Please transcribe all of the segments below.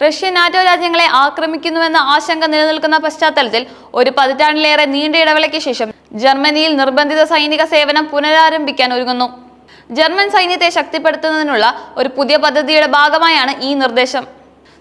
Russia NATO രാജ്യങ്ങളെ ആക്രമിക്കുന്നുവെന്ന ആശങ്ക നിലനിൽക്കുന്ന പശ്ചാത്തലത്തിൽ ഒരു പതിറ്റാണ്ടിലേറെ നീണ്ട ഇടവേളയ്ക്ക് ശേഷം ജർമ്മനിയിൽ നിർബന്ധിത സൈനിക സേവനം പുനരാരംഭിക്കാൻ ഒരുങ്ങുന്നു. ജർമ്മൻ സൈന്യത്തെ ശക്തിപ്പെടുത്തുന്നതിനുള്ള ഒരു പുതിയ പദ്ധതിയുടെ ഭാഗമായാണ് ഈ നിർദ്ദേശം.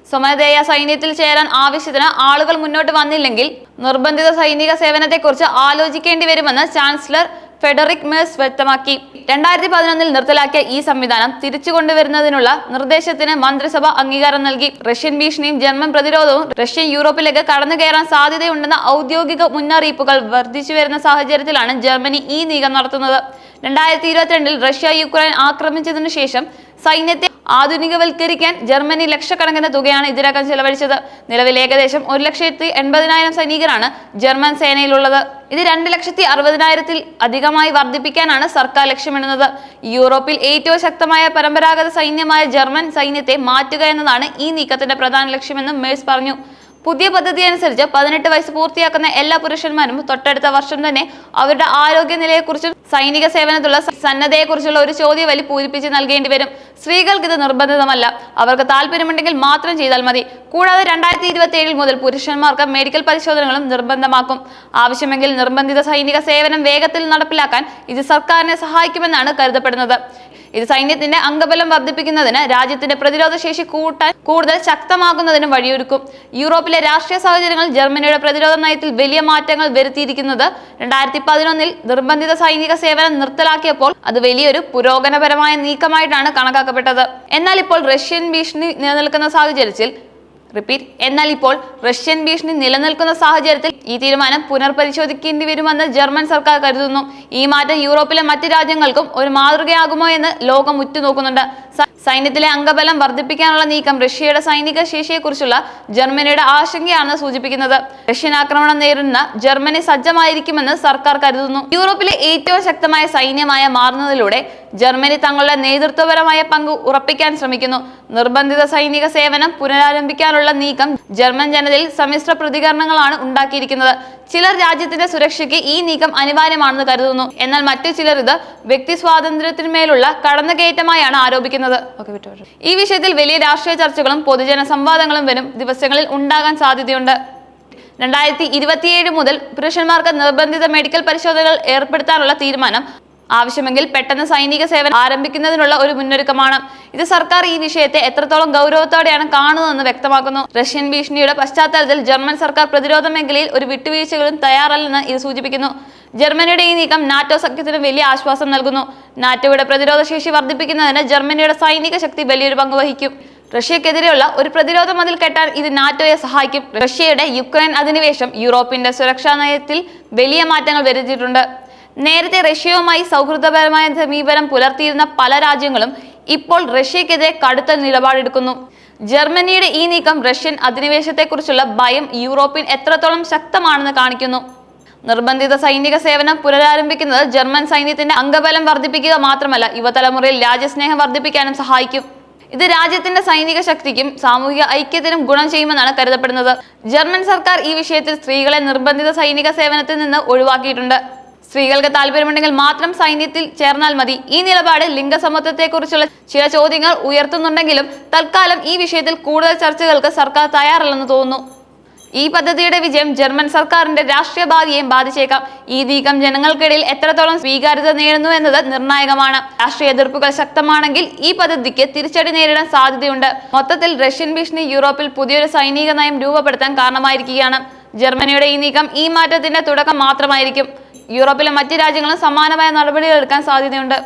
സ്വമേധയ സൈന്യത്തിൽ ചേരാൻ ആവശ്യത്തിന് ആളുകൾ മുന്നോട്ട് വന്നില്ലെങ്കിൽ നിർബന്ധിത സൈനിക സേവനത്തെക്കുറിച്ച് ആലോചിക്കേണ്ടി വരുമെന്ന് ചാൻസലർ ഫെഡറിക് മേഴ്സ് വ്യക്തമാക്കി. രണ്ടായിരത്തി പതിനൊന്നിൽ നിർത്തലാക്കിയ ഈ സംവിധാനം തിരിച്ചു കൊണ്ടുവരുന്നതിനുള്ള നിർദ്ദേശത്തിന് മന്ത്രിസഭ അംഗീകാരം നൽകി. റഷ്യൻ ഭീഷണിയും ജർമ്മൻ പ്രതിരോധവും റഷ്യൻ യൂറോപ്പിലേക്ക് കടന്നു കയറാൻ സാധ്യതയുണ്ടെന്ന ഔദ്യോഗിക മുന്നറിയിപ്പുകൾ വർദ്ധിച്ചു വരുന്ന സാഹചര്യത്തിലാണ് ജർമ്മനി ഈ നീക്കം നടത്തുന്നത്. രണ്ടായിരത്തി ഇരുപത്തിരണ്ടിൽ റഷ്യ യുക്രൈൻ ആക്രമിച്ചതിനു ശേഷം സൈന്യത്തെ ആധുനികവൽക്കരിക്കാൻ ജർമ്മനി ലക്ഷക്കണക്കിന് തുകയാണ് ഇതിനകം ചെലവഴിച്ചത്. നിലവിൽ ഏകദേശം ഒരു ലക്ഷത്തി എൺപതിനായിരം സൈനികരാണ് ജർമ്മൻ സേനയിലുള്ളത്. ഇത് രണ്ട് ലക്ഷത്തി അറുപതിനായിരത്തിൽ അധികമായി വർദ്ധിപ്പിക്കാനാണ് സർക്കാർ ലക്ഷ്യമിടുന്നത്. യൂറോപ്പിൽ ഏറ്റവും ശക്തമായ പരമ്പരാഗത സൈന്യമായ ജർമ്മൻ സൈന്യത്തെ മാറ്റുക എന്നതാണ് ഈ നീക്കത്തിന്റെ പ്രധാന ലക്ഷ്യമെന്നും മേഴ്സ് പറഞ്ഞു. പുതിയ പദ്ധതി അനുസരിച്ച് പതിനെട്ട് വയസ്സ് പൂർത്തിയാക്കുന്ന എല്ലാ പുരുഷന്മാരും തൊട്ടടുത്ത വർഷം തന്നെ അവരുടെ ആരോഗ്യനിലയെക്കുറിച്ചും സൈനിക സേവനത്തിലുള്ള സന്നദ്ധയെക്കുറിച്ചുള്ള ഒരു ചോദ്യവലി പൂരിപ്പിച്ച് നൽകേണ്ടി വരും. സ്ത്രീകൾക്ക് ഇത് നിർബന്ധിതമല്ല. അവർക്ക് താല്പര്യമുണ്ടെങ്കിൽ മാത്രം ചെയ്താൽ മതി. കൂടാതെ രണ്ടായിരത്തി ഇരുപത്തി ഏഴിൽ മുതൽ പുരുഷന്മാർക്ക് മെഡിക്കൽ പരിശോധനകളും നിർബന്ധമാക്കും. ആവശ്യമെങ്കിൽ നിർബന്ധിത സൈനിക സേവനം വേഗത്തിൽ നടപ്പിലാക്കാൻ ഇത് സർക്കാരിനെ സഹായിക്കുമെന്നാണ് കരുതപ്പെടുന്നത്. ഇത് സൈന്യത്തിന്റെ അംഗബലം വർദ്ധിപ്പിക്കുന്നതിന് രാജ്യത്തിന്റെ പ്രതിരോധ ശേഷി കൂട്ടാൻ കൂടുതൽ ശക്തമാക്കുന്നതിനും വഴിയൊരുക്കും. യൂറോപ്പിലെ രാഷ്ട്രീയ സാഹചര്യങ്ങൾ ജർമ്മനിയുടെ പ്രതിരോധ നയത്തിൽ വലിയ മാറ്റങ്ങൾ വരുത്തിയിരിക്കുന്നത് രണ്ടായിരത്തി പതിനൊന്നിൽ നിർബന്ധിത സൈനിക സേവനം നിർത്തലാക്കിയപ്പോൾ അത് വലിയൊരു പുരോഗമനപരമായ നീക്കമായിട്ടാണ് കണക്കാക്കപ്പെട്ടത്. എന്നാൽ ഇപ്പോൾ റഷ്യൻ ഭീഷണി നിലനിൽക്കുന്ന സാഹചര്യത്തിൽ റിപ്പീറ്റ് എന്നാൽ ഇപ്പോൾ റഷ്യൻ ഭീഷണി നിലനിൽക്കുന്ന സാഹചര്യത്തിൽ ഈ തീരുമാനം പുനർപരിശോധിക്കേണ്ടി വരുമെന്ന് ജർമ്മൻ സർക്കാർ കരുതുന്നു. ഈ മാറ്റം യൂറോപ്പിലെ മറ്റ് രാജ്യങ്ങൾക്കും ഒരു മാതൃകയാകുമോ എന്ന് ലോകം ഉറ്റുനോക്കുന്നുണ്ട്. സൈന്യത്തിലെ അംഗബലം വർദ്ധിപ്പിക്കാനുള്ള നീക്കം റഷ്യയുടെ സൈനിക ശേഷിയെക്കുറിച്ചുള്ള ജർമ്മനിയുടെ ആശങ്കയാണ് സൂചിപ്പിക്കുന്നത്. റഷ്യൻ ആക്രമണം നേരിടുന്ന ജർമ്മനി സജ്ജമായിരിക്കുമെന്ന് സർക്കാർ കരുതുന്നു. യൂറോപ്പിലെ ഏറ്റവും ശക്തമായ സൈന്യമായ മാറുന്നതിലൂടെ ജർമ്മനി തങ്ങളുടെ നേതൃത്വപരമായ പങ്ക് ഉറപ്പിക്കാൻ ശ്രമിക്കുന്നു. നിർബന്ധിത സൈനിക സേവനം പുനരാരംഭിക്കാനുള്ള നീക്കം ജർമ്മൻ ജനതയിൽ സമ്മിശ്ര പ്രതികരണങ്ങളാണ് ഉണ്ടാക്കിയിരിക്കുന്നത്. ചിലർ രാജ്യത്തിന്റെ സുരക്ഷയ്ക്ക് ഈ നീക്കം അനിവാര്യമാണെന്ന് കരുതുന്നു. എന്നാൽ മറ്റു ചിലർ ഇത് വ്യക്തി സ്വാതന്ത്ര്യത്തിന്മേലുള്ള കടന്നുകയറ്റമായാണ് ആരോപിക്കുന്നത്. ഈ വിഷയത്തിൽ വലിയ രാഷ്ട്രീയ ചർച്ചകളും പൊതുജന സംവാദങ്ങളും വരും ദിവസങ്ങളിൽ ഉണ്ടാകാൻ സാധ്യതയുണ്ട്. രണ്ടായിരത്തി ഇരുപത്തിയേഴ് മുതൽ പുരുഷന്മാർക്ക് നിർബന്ധിത മെഡിക്കൽ പരിശോധനകൾ ഏർപ്പെടുത്താനുള്ള തീരുമാനം ആവശ്യമെങ്കിൽ പെട്ടെന്ന് സൈനിക സേവനം ആരംഭിക്കുന്നതിനുള്ള ഒരു മുന്നൊരുക്കമാണ്. ഇത് സർക്കാർ ഈ വിഷയത്തെ എത്രത്തോളം ഗൗരവത്തോടെയാണ് കാണുന്നതെന്ന് വ്യക്തമാക്കുന്നു. റഷ്യൻ ഭീഷണിയുടെ പശ്ചാത്തലത്തിൽ ജർമ്മൻ സർക്കാർ പ്രതിരോധ മേഖലയിൽ ഒരു വിട്ടുവീഴ്ചകളും തയ്യാറല്ലെന്ന് ഇത് സൂചിപ്പിക്കുന്നു. ജർമ്മനിയുടെ ഈ നീക്കം നാറ്റോ സഖ്യത്തിന് വലിയ ആശ്വാസം നൽകുന്നു. നാറ്റോയുടെ പ്രതിരോധ ശേഷി വർദ്ധിപ്പിക്കുന്നതിന് ജർമ്മനിയുടെ സൈനിക ശക്തി വലിയൊരു പങ്ക് വഹിക്കും. റഷ്യക്കെതിരെയുള്ള ഒരു പ്രതിരോധ മതിൽ കെട്ടാൻ ഇത് നാറ്റോയെ സഹായിക്കും. റഷ്യയുടെ യുക്രൈൻ അധിനിവേശം യൂറോപ്പിന്റെ സുരക്ഷാ നയത്തിൽ വലിയ മാറ്റങ്ങൾ വരുത്തിയിട്ടുണ്ട്. നേരത്തെ റഷ്യയുമായി സൗഹൃദപരമായ സമീപനം പുലർത്തിയിരുന്ന പല രാജ്യങ്ങളും ഇപ്പോൾ റഷ്യക്കെതിരെ കടുത്ത നിലപാടെടുക്കുന്നു. ജർമ്മനിയുടെ ഈ നീക്കം റഷ്യൻ അധിനിവേശത്തെക്കുറിച്ചുള്ള ഭയം യൂറോപ്പിൽ എത്രത്തോളം ശക്തമാണെന്ന് കാണിക്കുന്നു. നിർബന്ധിത സൈനിക സേവനം പുനരാരംഭിക്കുന്നത് ജർമ്മൻ സൈന്യത്തിന്റെ അംഗബലം വർദ്ധിപ്പിക്കുക മാത്രമല്ല യുവതലമുറയിൽ രാജ്യസ്നേഹം വർദ്ധിപ്പിക്കാനും സഹായിക്കും. ഇത് രാജ്യത്തിന്റെ സൈനിക ശക്തിക്കും സാമൂഹിക ഐക്യത്തിനും ഗുണം ചെയ്യുമെന്നാണ് കരുതപ്പെടുന്നത്. ജർമ്മൻ സർക്കാർ ഈ വിഷയത്തിൽ സ്ത്രീകളെ നിർബന്ധിത സൈനിക സേവനത്തിൽ നിന്ന് ഒഴിവാക്കിയിട്ടുണ്ട്. സ്ത്രീകൾക്ക് താല്പര്യമുണ്ടെങ്കിൽ മാത്രം സൈന്യത്തിൽ ചേർന്നാൽ മതി. ഈ നിലപാട് ലിംഗസമത്വത്തെക്കുറിച്ചുള്ള ചില ചോദ്യങ്ങൾ ഉയർത്തുന്നുണ്ടെങ്കിലും തൽക്കാലം ഈ വിഷയത്തിൽ കൂടുതൽ ചർച്ചകൾക്ക് സർക്കാർ തയ്യാറല്ലെന്ന് തോന്നുന്നു. ഈ പദ്ധതിയുടെ വിജയം ജർമ്മൻ സർക്കാരിന്റെ രാഷ്ട്രീയ ഭാവിയെയും ബാധിച്ചേക്കാം. ഈ നീക്കം ജനങ്ങൾക്കിടയിൽ എത്രത്തോളം സ്വീകാര്യത നേടുന്നു എന്നത് നിർണായകമാണ്. രാഷ്ട്രീയ എതിർപ്പുകൾ ശക്തമാണെങ്കിൽ ഈ പദ്ധതിക്ക് തിരിച്ചടി നേരിടാൻ സാധ്യതയുണ്ട്. മൊത്തത്തിൽ റഷ്യൻ ഭീഷണി യൂറോപ്പിൽ പുതിയൊരു സൈനിക നയം രൂപപ്പെടുത്താൻ കാരണമായിരിക്കുകയാണ്. ജർമ്മനിയുടെ ഈ നീക്കം ഈ മാറ്റത്തിന്റെ തുടക്കം മാത്രമായിരിക്കും. യൂറോപ്പിലെ മറ്റ് രാജ്യങ്ങളും സമാനമായ നടപടികൾ എടുക്കാൻ സാധ്യതയുണ്ട്.